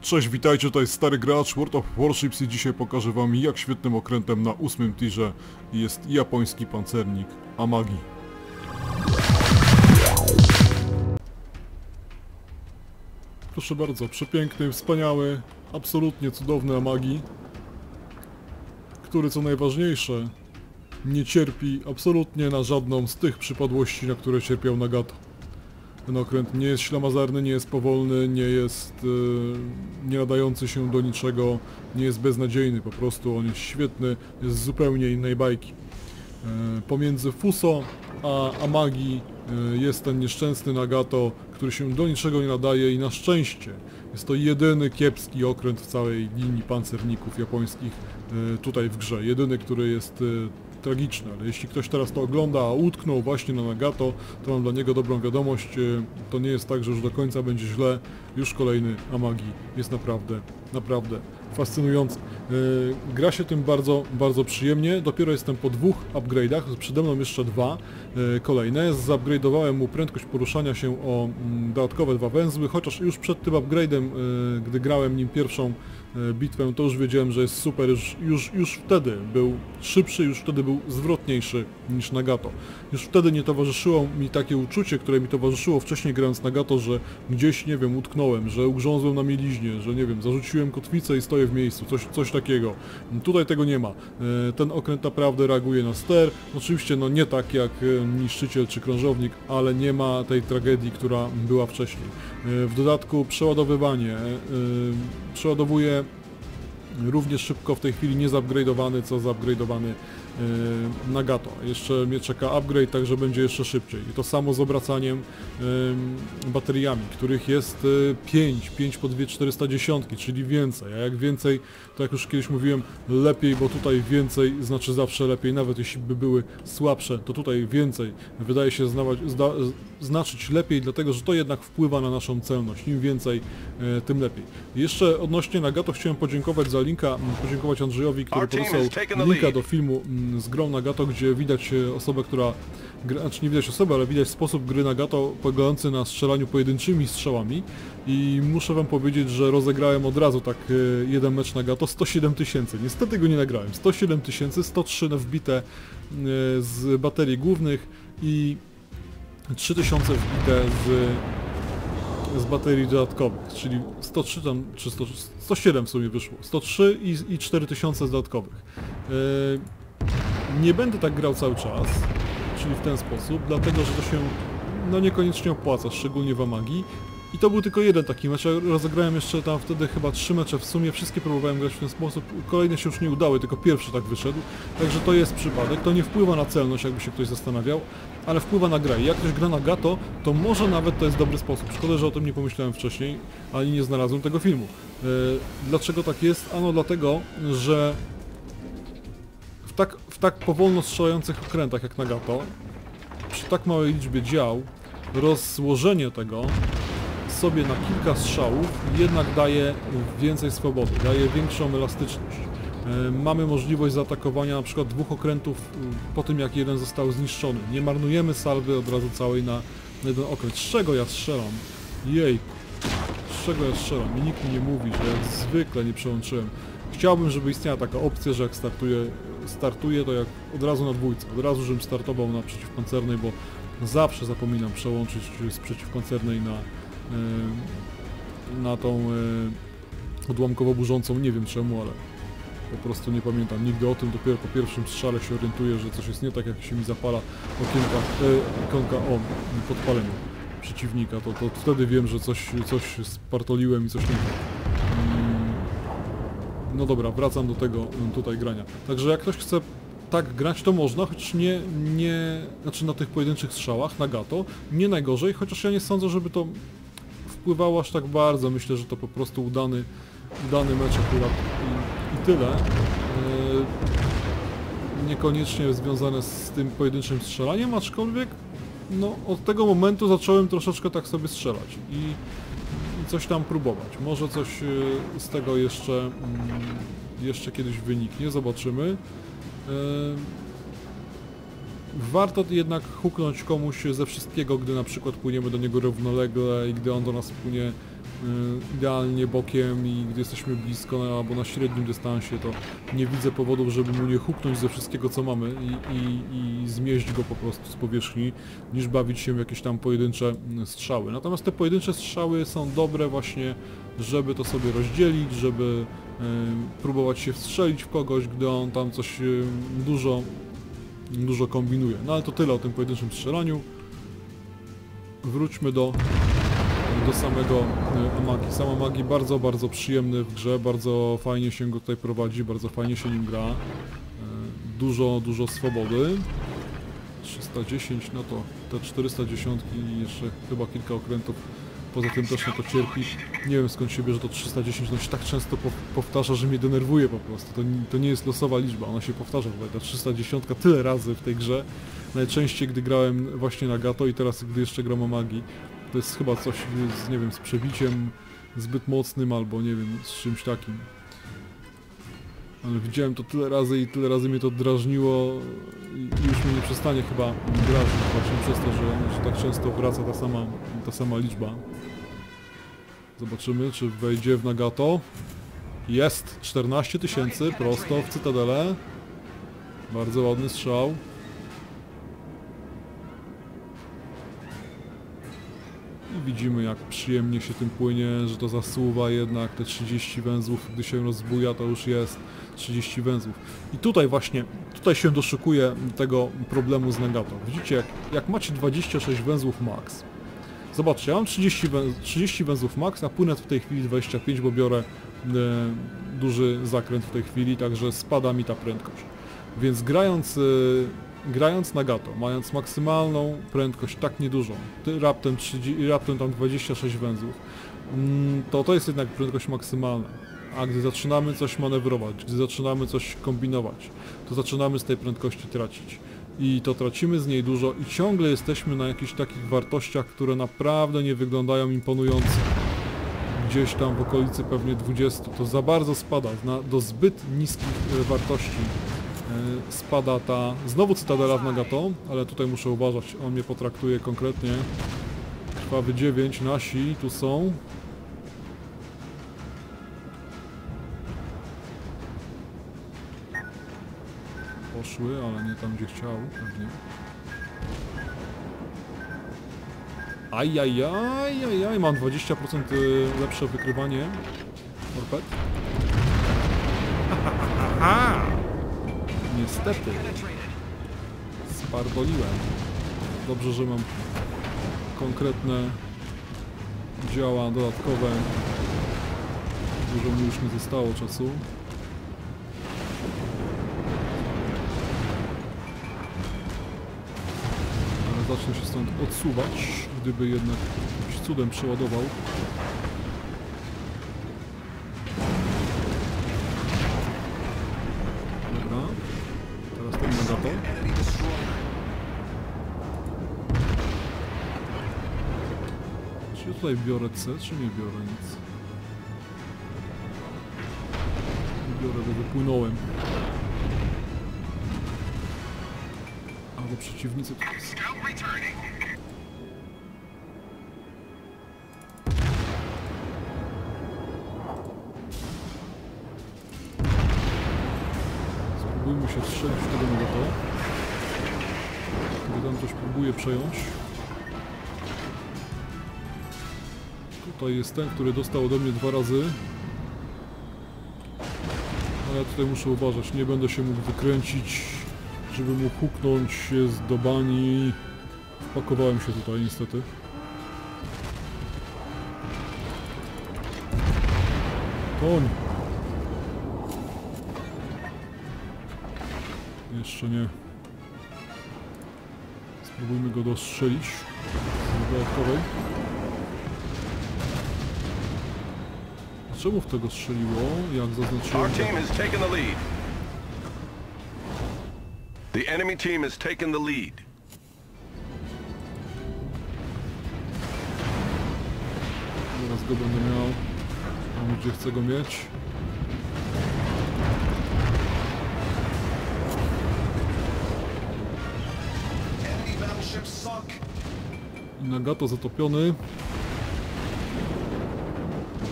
Cześć, witajcie, tutaj stary gracz World of Warships i dzisiaj pokażę wam jak świetnym okrętem na ósmym tirze jest japoński pancernik Amagi. Proszę bardzo, przepiękny, wspaniały, absolutnie cudowny Amagi, który co najważniejsze nie cierpi absolutnie na żadną z tych przypadłości, na które cierpiał Nagato. Ten okręt nie jest ślamazarny, nie jest powolny, nie jest e, nie nadający się do niczego, nie jest beznadziejny, po prostu on jest świetny, jest z zupełnie innej bajki. E, pomiędzy Fuso a Amagi e, jest ten nieszczęsny Nagato, który się do niczego nie nadaje i na szczęście jest to jedyny kiepski okręt w całej linii pancerników japońskich e, tutaj w grze. Jedyny, który jest e, tragiczny, ale jeśli ktoś teraz to ogląda, a utknął właśnie na Nagato, to mam dla niego dobrą wiadomość. e, To nie jest tak, że już do końca będzie źle. Już kolejny Amagi jest naprawdę, naprawdę fascynujący. E, Gra się tym bardzo, bardzo przyjemnie. Dopiero jestem po dwóch upgrade'ach, przede mną jeszcze dwa e, kolejne. Zupgrade'owałem mu prędkość poruszania się o mm, dodatkowe dwa węzły, chociaż już przed tym upgrade'em, gdy grałem nim pierwszą bitwę, to już wiedziałem, że jest super, już, już, już wtedy był szybszy, już wtedy był zwrotniejszy niż Nagato. Już wtedy nie towarzyszyło mi takie uczucie, które mi towarzyszyło wcześniej grając Nagato, że gdzieś, nie wiem, utknąłem, że ugrzązłem na mieliźnie, że nie wiem, zarzuciłem kotwicę i stoję w miejscu, coś, coś takiego. Tutaj tego nie ma. E, Ten okręt naprawdę reaguje na ster, oczywiście no nie tak jak e, niszczyciel czy krążownik, ale nie ma tej tragedii, która była wcześniej. E, W dodatku przeładowywanie, e, przeładowuje również szybko w tej chwili nie zupgrade'owany, co zupgrade'owany Nagato. Jeszcze mnie czeka upgrade, także będzie jeszcze szybciej. I to samo z obracaniem bateriami, których jest 5, 5 po 2 410, czyli więcej. A jak więcej, to jak już kiedyś mówiłem, lepiej, bo tutaj więcej znaczy zawsze lepiej, nawet jeśli by były słabsze, to tutaj więcej wydaje się znawać, zda, znaczyć lepiej, dlatego że to jednak wpływa na naszą celność. Im więcej, e, tym lepiej. Jeszcze odnośnie Nagato chciałem podziękować za linka, podziękować Andrzejowi, który podesłał linka do filmu z grą Nagato, gdzie widać e, osobę, która znaczy nie widać osoby, ale widać sposób gry Nagato polegający na strzelaniu pojedynczymi strzałami i muszę wam powiedzieć, że rozegrałem od razu tak e, jeden mecz Nagato 107 tysięcy. Niestety go nie nagrałem. 107 tysięcy, 103 na wbite e, z baterii głównych i 3000 wbite z, z baterii dodatkowych, czyli 103 tam, czy 100, 107 w sumie wyszło, 103 i, i 4000 z dodatkowych. Yy, nie będę tak grał cały czas, czyli w ten sposób, dlatego że to się no niekoniecznie opłaca, szczególnie w Amagi. I to był tylko jeden taki mecz, rozegrałem jeszcze tam wtedy chyba trzy mecze w sumie, wszystkie próbowałem grać w ten sposób, kolejne się już nie udały, tylko pierwszy tak wyszedł, także to jest przypadek, to nie wpływa na celność, jakby się ktoś zastanawiał, ale wpływa na grę. I jak ktoś gra na gato, to może nawet to jest dobry sposób, szkoda, że o tym nie pomyślałem wcześniej, ale nie znalazłem tego filmu. Yy, dlaczego tak jest? Ano dlatego, że tak, w tak powolno strzelających okrętach jak Nagato, przy tak małej liczbie dział, rozłożenie tego sobie na kilka strzałów jednak daje więcej swobody, daje większą elastyczność. E, Mamy możliwość zaatakowania na przykład dwóch okrętów po tym jak jeden został zniszczony. Nie marnujemy salwy od razu całej na na jeden okręt. Z czego ja strzelam? Jej, z czego ja strzelam? I nikt mi nie mówi, że jak zwykle nie przełączyłem. Chciałbym, żeby istniała taka opcja, że jak startuję, startuję to jak od razu na dwójce, od razu żebym startował na przeciwpancernej, bo zawsze zapominam przełączyć z przeciwpancernej na, na tą odłamkowo burzącą, nie wiem czemu, ale po prostu nie pamiętam nigdy o tym, dopiero po pierwszym strzale się orientuję, że coś jest nie tak, jak się mi zapala okienka, e, ikonka o podpaleniu przeciwnika, to, to wtedy wiem, że coś, coś spartoliłem i coś nie. No dobra, wracam do tego mm, tutaj grania. Także jak ktoś chce tak grać, to można, choć nie, nie, znaczy na tych pojedynczych strzałach, na gato, nie najgorzej, chociaż ja nie sądzę, żeby to wpływało aż tak bardzo. Myślę, że to po prostu udany, udany mecz akurat i, i tyle. Yy, niekoniecznie związane z tym pojedynczym strzelaniem, aczkolwiek no, od tego momentu zacząłem troszeczkę tak sobie strzelać i coś tam próbować. Może coś yy, z tego jeszcze, mm, jeszcze kiedyś wyniknie, zobaczymy. Yy, Warto jednak huknąć komuś ze wszystkiego, gdy na przykład płyniemy do niego równolegle i gdy on do nas płynie y, idealnie bokiem i gdy jesteśmy blisko no, albo na średnim dystansie, to nie widzę powodów, żeby mu nie huknąć ze wszystkiego co mamy i, i, i zmieść go po prostu z powierzchni, niż bawić się w jakieś tam pojedyncze mm, strzały. Natomiast te pojedyncze strzały są dobre właśnie, żeby to sobie rozdzielić, żeby y, próbować się wstrzelić w kogoś, gdy on tam coś y, dużo, dużo kombinuje. No ale to tyle o tym pojedynczym strzelaniu. Wróćmy do do samego e, Amagi. Sam Amagi bardzo, bardzo przyjemny w grze, bardzo fajnie się go tutaj prowadzi, bardzo fajnie się nim gra. E, Dużo, dużo swobody. 310, no to te 410 i jeszcze chyba kilka okrętów poza tym też na to cierpi. Nie wiem skąd się bierze to 310, ono się tak często po- powtarza, że mnie denerwuje po prostu. To, to nie jest losowa liczba, ona się powtarza tutaj, ta 310 tyle razy w tej grze. Najczęściej gdy grałem właśnie na Gato i teraz gdy jeszcze gram Amagi. To jest chyba coś z, nie wiem, z przebiciem zbyt mocnym albo nie wiem, z czymś takim. Ale widziałem to tyle razy i tyle razy mnie to drażniło i już mnie nie przestanie chyba drażnić właśnie przez to, że, że tak często wraca ta sama, ta sama liczba. Zobaczymy, czy wejdzie w Nagato. Jest! 14 tysięcy, prosto w Cytadelę. Bardzo ładny strzał. Widzimy jak przyjemnie się tym płynie, że to zasuwa jednak te 30 węzłów, gdy się rozbuja to już jest 30 węzłów. I tutaj właśnie, tutaj się doszukuje tego problemu z Nagato. Widzicie, jak, jak macie 26 węzłów max, zobaczcie, ja mam 30, wę 30 węzłów max, a płynę w tej chwili 25, bo biorę e, duży zakręt w tej chwili, także spada mi ta prędkość. Więc grając, e, grając na gato, mając maksymalną prędkość, tak niedużą, raptem, 30, raptem tam 26 węzłów, mm, to to jest jednak prędkość maksymalna. A gdy zaczynamy coś manewrować, gdy zaczynamy coś kombinować, to zaczynamy z tej prędkości tracić. I to tracimy z niej dużo i ciągle jesteśmy na jakichś takich wartościach, które naprawdę nie wyglądają imponująco gdzieś tam w okolicy pewnie 20, to za bardzo spada, na, do zbyt niskich wartości spada ta, znowu cytadela w Nagato, ale tutaj muszę uważać, on mnie potraktuje konkretnie. Krwawy 9, nasi tu są. Poszły, ale nie tam gdzie chciał, pewnie. Ajajaj, mam 20% y, lepsze wykrywanie torped. Niestety. Spardoliłem. Dobrze, że mam konkretne działa dodatkowe. Dużo mi już nie zostało czasu. Ale zacznę się stąd odsuwać, gdyby jednak cudem przeładował. Tutaj biorę C, czy nie biorę nic? Nie biorę, bo wypłynąłem. Albo przeciwnicy tutaj są. Spróbujmy się strzelić w tego Nagato. Gdy tam coś próbuje przejąć. Tutaj jest ten, który dostał ode mnie dwa razy. Ale ja tutaj muszę uważać, nie będę się mógł wykręcić, żeby mu huknąć się z do. Wpakowałem się tutaj niestety. Koń! Jeszcze nie. Spróbujmy go dostrzelić z dodatkowej. Czemu w tego strzeliło? Jak zaznaczyłem? The enemy team has taken the lead. Zaraz go będę miał. Tam gdzie chcę go mieć. Nagato zatopiony.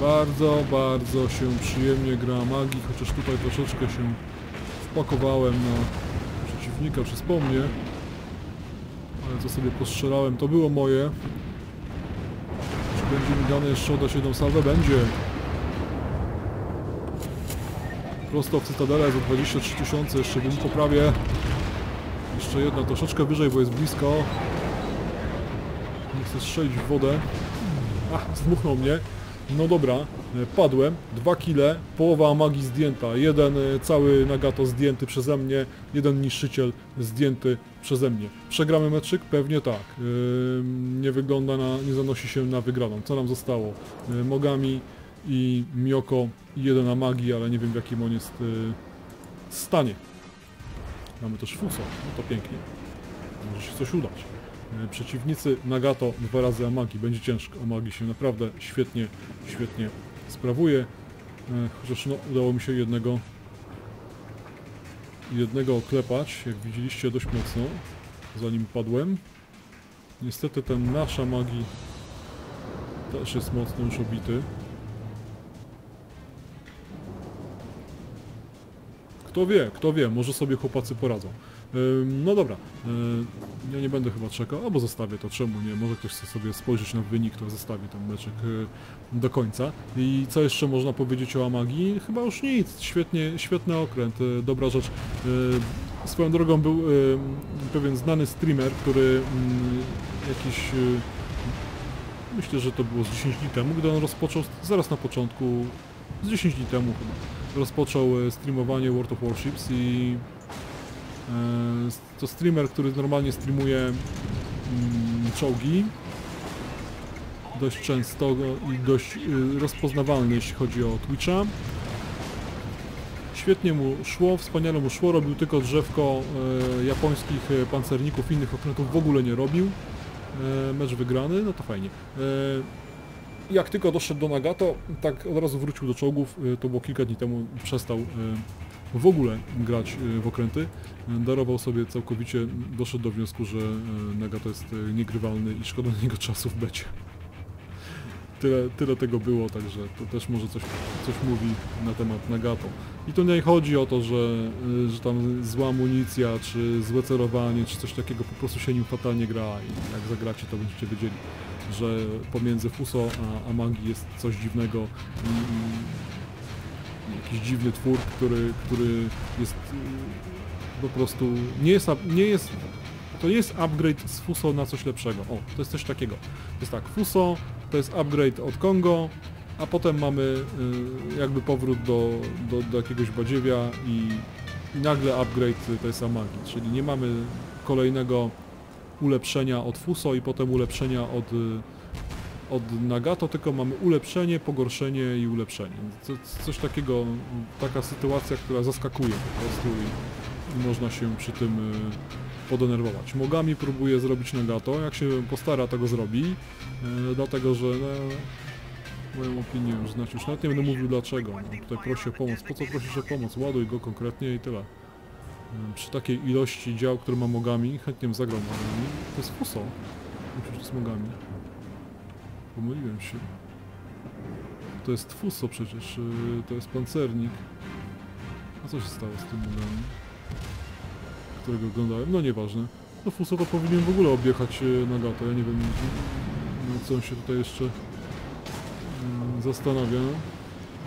Bardzo, bardzo się przyjemnie gra magii, chociaż tutaj troszeczkę się wpakowałem na przeciwnika przez po mnie. Ale co sobie postrzelałem, to było moje. Czy będzie mi dane jeszcze oddać jedną salwę? Będzie. Prosto w Cytadelę za 23 tysiące, jeszcze bym poprawię. Jeszcze jedna troszeczkę wyżej, bo jest blisko. Nie chcę strzelić w wodę. Ach, zdmuchnął mnie. No dobra, e, padłem. Dwa kile, połowa magii zdjęta. Jeden e, cały Nagato zdjęty przeze mnie, jeden niszczyciel zdjęty przeze mnie. Przegramy meczyk? Pewnie tak. Ym, nie wygląda na, nie zanosi się na wygraną. Co nam zostało? E, Mogami i Mioko i jeden na magii, ale nie wiem w jakim on jest stanie. Mamy też Fuso, no to pięknie. Może się coś udać. E, Przeciwnicy Nagato dwa razy Amagi, będzie ciężko. Amagi się naprawdę świetnie, świetnie sprawuje. E, Chociaż no, udało mi się jednego jednego oklepać, jak widzieliście dość mocno, zanim padłem. Niestety ten nasz Amagi też jest mocno już obity. Kto wie, kto wie, może sobie chłopacy poradzą. Ym, No dobra, ja nie będę chyba czekał, albo zostawię to, czemu nie, może ktoś chce sobie spojrzeć na wynik, to zostawi ten meczek y, do końca. I co jeszcze można powiedzieć o Amagi? Chyba już nic, świetnie, świetny okręt, y, dobra rzecz. Y, Swoją drogą był pewien znany streamer, który mm, jakiś... Myślę, że to było z 10 dni temu, gdy on rozpoczął, zaraz na początku, z 10 dni temu chyba, rozpoczął streamowanie World of Warships i to streamer, który normalnie streamuje mm, czołgi dość często i dość y, rozpoznawalny jeśli chodzi o Twitcha. Świetnie mu szło, wspaniale mu szło, robił tylko drzewko e, japońskich e, pancerników, innych okrętów w ogóle nie robił. E, mecz wygrany, no to fajnie. E, jak tylko doszedł do Nagato, tak od razu wrócił do czołgów, to było kilka dni temu, przestał w ogóle grać y, w okręty, Y, darował sobie całkowicie, doszedł do wniosku, że y, Nagato jest y, niegrywalny i szkoda na niego czasu w becie. Tyle, tyle tego było, także to też może coś, coś mówi na temat Nagato. I to nie chodzi o to, że, że tam zła amunicja, czy złe celowanie, czy coś takiego, po prostu się nim fatalnie gra i jak zagracie to będziecie wiedzieli że pomiędzy Fuso a, a Magi jest coś dziwnego i, i jakiś dziwny twór, który, który jest y, po prostu nie jest, nie jest to jest upgrade z Fuso na coś lepszego. O, to jest coś takiego. To jest tak, Fuso to jest upgrade od Kongo, a potem mamy y, jakby powrót do, do, do jakiegoś badziewia i, i nagle upgrade to jest Amagi, czyli nie mamy kolejnego ulepszenia od Fuso i potem ulepszenia od, y, od Nagato, tylko mamy ulepszenie, pogorszenie i ulepszenie. Co, coś takiego, y, taka sytuacja, która zaskakuje po prostu i, i można się przy tym y, podenerwować. Mogami próbuje zrobić Nagato, jak się postara, to go zrobi, y, dlatego że no, moją opinię już znacie, już nawet nie będę mówił dlaczego. No, tutaj prosi o pomoc. Po co prosisz o pomoc? Ładuj go konkretnie i tyle. Ym, Przy takiej ilości dział, które mam mogami, chętnie bym zagrał mogami. To jest fuso. Przecież z mogami. Pomyliłem się. To jest fuso przecież, yy, to jest pancernik. A co się stało z tym mogami? Którego oglądałem? No nieważne. No fuso to powinien w ogóle objechać yy, Nagato, ja nie wiem no, co on się tutaj jeszcze zastanawia.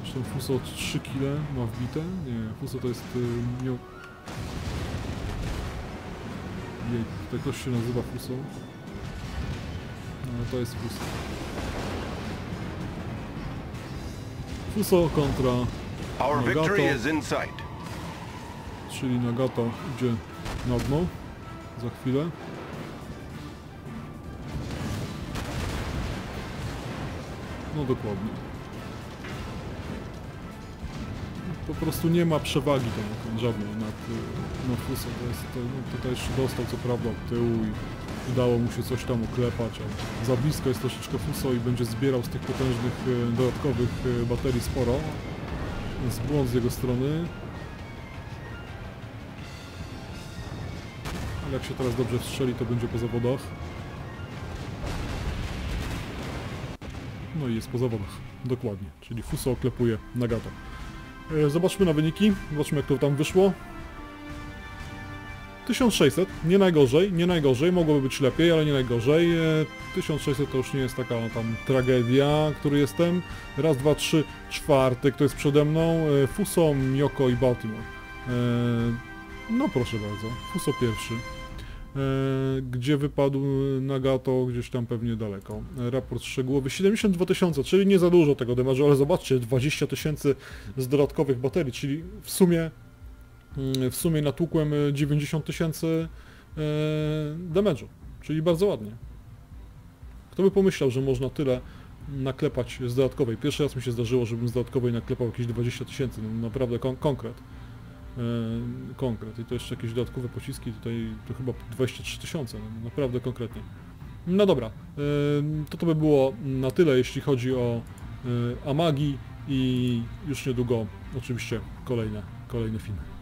Zresztą Fuso 3 kile ma wbite? Nie, Fuso to jest miał jej, to ktoś się nazywa Fuso. No, to jest Fuso. Fuso kontra, Nagato. czyli Nagato idzie na dno za chwilę. No dokładnie. Po prostu nie ma przewagi tam żadnej nad, nad Fuso. To jest, to, no, tutaj jeszcze dostał co prawda od tyłu i udało mu się coś tam uklepać, a za blisko jest troszeczkę Fuso i będzie zbierał z tych potężnych y, dodatkowych y, baterii sporo. Jest błąd z jego strony. Ale jak się teraz dobrze strzeli, to będzie po zawodach. No i jest po zawodach. Dokładnie. Czyli Fuso oklepuje Nagato. E, Zobaczmy na wyniki. Zobaczmy jak to tam wyszło. 1600, nie najgorzej, nie najgorzej, mogłoby być lepiej, ale nie najgorzej. E, 1600 to już nie jest taka tam tragedia, który jestem. Raz, dwa, trzy, czwarty, kto jest przede mną. E, Fuso, Mioko i Baltimore. E, No proszę bardzo, Fuso pierwszy. E, Gdzie wypadł Nagato, gdzieś tam pewnie daleko. E, Raport szczegółowy 72 tysiące, czyli nie za dużo tego damage'u, ale zobaczcie, 20 tysięcy z dodatkowych baterii, czyli w sumie w sumie natłukłem e, 90 tysięcy e, damage'u, czyli bardzo ładnie. Kto by pomyślał, że można tyle naklepać z dodatkowej. Pierwszy raz mi się zdarzyło, żebym z dodatkowej naklepał jakieś 20 tysięcy, no naprawdę kon konkret. E, konkret. I to jeszcze jakieś dodatkowe pociski, tutaj to chyba 23 tysiące, no, naprawdę konkretnie. No dobra, to to by było na tyle, jeśli chodzi o Amagi i już niedługo oczywiście kolejne, kolejne filmy.